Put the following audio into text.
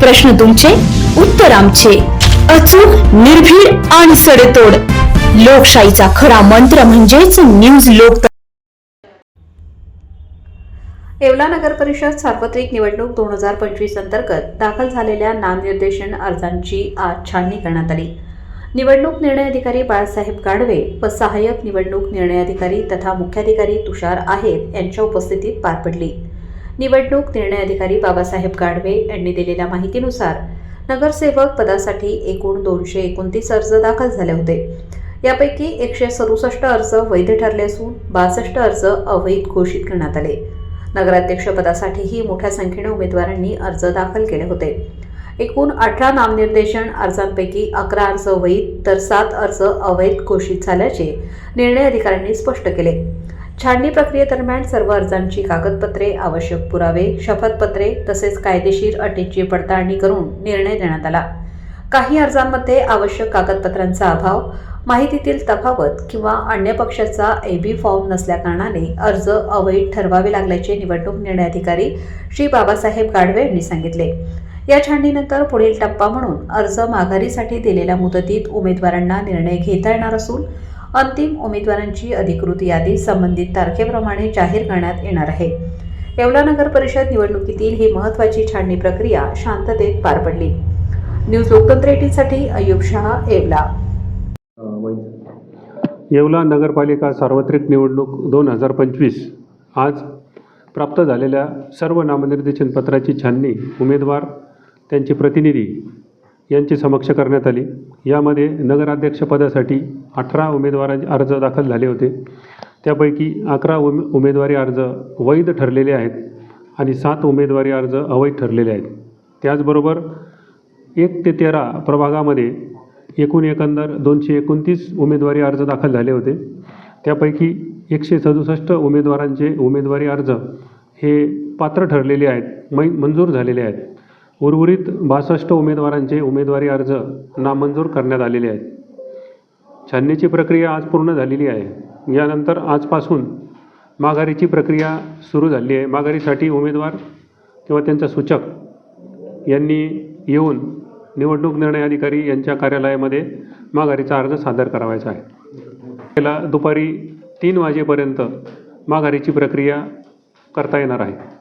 प्रश्न तुमचे उत्तर आमचे. अचूक निर्भीड आणि सडेतोड. लोकशाहीचा खरा मंत्र म्हणजेच न्यूज लोक येवला नगर परिषद सार्वत्रिक निवडणूक दोन हजार पंचवीस अंतर्गत दाखल झालेल्या नामनिर्देशन अर्जांची आज छाननी करण्यात आली. निवडणूक निर्णय अधिकारी बाळासाहेब गाडवे व सहाय्यक निवडणूक निर्णय अधिकारी तथा मुख्याधिकारी तुषार आहेर यांच्या उपस्थितीत पार पडली. निवडणूक निर्णय अधिकारी बाबासाहेब गाडवे यांनी दिलेल्या माहितीनुसार नगरसेवक पदासाठी एकूण दोनशे एकोणतीस अर्ज दाखल झाले होते. यापैकी एकशे सदुसष्ट अर्ज वैध ठरले असून बासष्ट अर्ज अवैध घोषित करण्यात आले. नगराध्यक्षपदासाठीही मोठ्या संख्येने उमेदवारांनी अर्ज दाखल केले होते. एकूण अठरा नामनिर्देशन अर्जांपैकी अकरा अर्ज वैध तर सात अर्ज अवैध घोषित झाल्याचे निर्णय अधिकाऱ्यांनी स्पष्ट केले. छाननी प्रक्रियेदरम्यान सर्व अर्जांची कागदपत्रे आवश्यक पुरावे शपथपत्रे तसेच कायदेशीर अटींची पडताळणी करून निर्णय देण्यात आला. काही अर्जांमध्ये आवश्यक कागदपत्रांचा अभाव माहितीतील तफावत किंवा अन्य पक्षाचा ए बी फॉर्म नसल्याकारणाने अर्ज अवैध ठरवावे लागल्याचे निवडणूक निर्णय अधिकारी श्री बाबासाहेब गाडवे यांनी सांगितले. या छाननीनंतर पुढील टप्पा म्हणून अर्ज माघारीसाठी दिलेल्या मुदतीत उमेदवारांना निर्णय घेता येणार असून अंतिम उमेदवारांची अधिकृत यादी संबंधित तारखेप्रमाणे जाहीर करण्यात येणार आहे. येवला नगर परिषद निवडणुकीतील ही महत्त्वाची छाननी प्रक्रिया शांततेत पार पडली. न्यूज लोकतंत्र एटीसाठी अयुब शहा येवला. येवला नगरपालिका सार्वत्रिक निवडणूक दोन हजार पंचवीस. आज प्राप्त झालेल्या सर्व नामनिर्देशन पत्राची छाननी उमेदवार त्यांचे प्रतिनिधी यांची समक्ष करण्यात आली. यामध्ये नगराध्यक्षपदासाठी अठरा उमेदवारांचे अर्ज दाखल झाले होते. त्यापैकी अकरा उमे उमेदवारी अर्ज वैध ठरलेले आहेत आणि सात उमेदवारी अर्ज अवैध ठरलेले आहेत. त्याचबरोबर एक ते तेरा प्रभागामध्ये एकूण एकंदर दोनशे एकोणतीस उमेदवारी अर्ज दाखल झाले होते. त्यापैकी एकशे सदुसष्ट उमेदवारांचे उमेदवारी अर्ज हे पात्र ठरलेले आहेत मै मंजूर झालेले आहेत. उर्वरित बासष्ट उमेदवारांचे उमेदवारी अर्ज नामंजूर करण्यात आलेले आहेत. छाननीची प्रक्रिया आज पूर्ण झालेली आहे. यानंतर आजपासून माघारीची प्रक्रिया सुरू झाली आहे. माघारीसाठी उमेदवार किंवा त्यांचा सूचक यांनी येऊन निवडणूक निर्णय अधिकारी यांच्या कार्यालयामध्ये माघारीचा अर्ज सादर करावायचा आहे. त्याला दुपारी तीन वाजेपर्यंत माघारीची प्रक्रिया करता येणार आहे.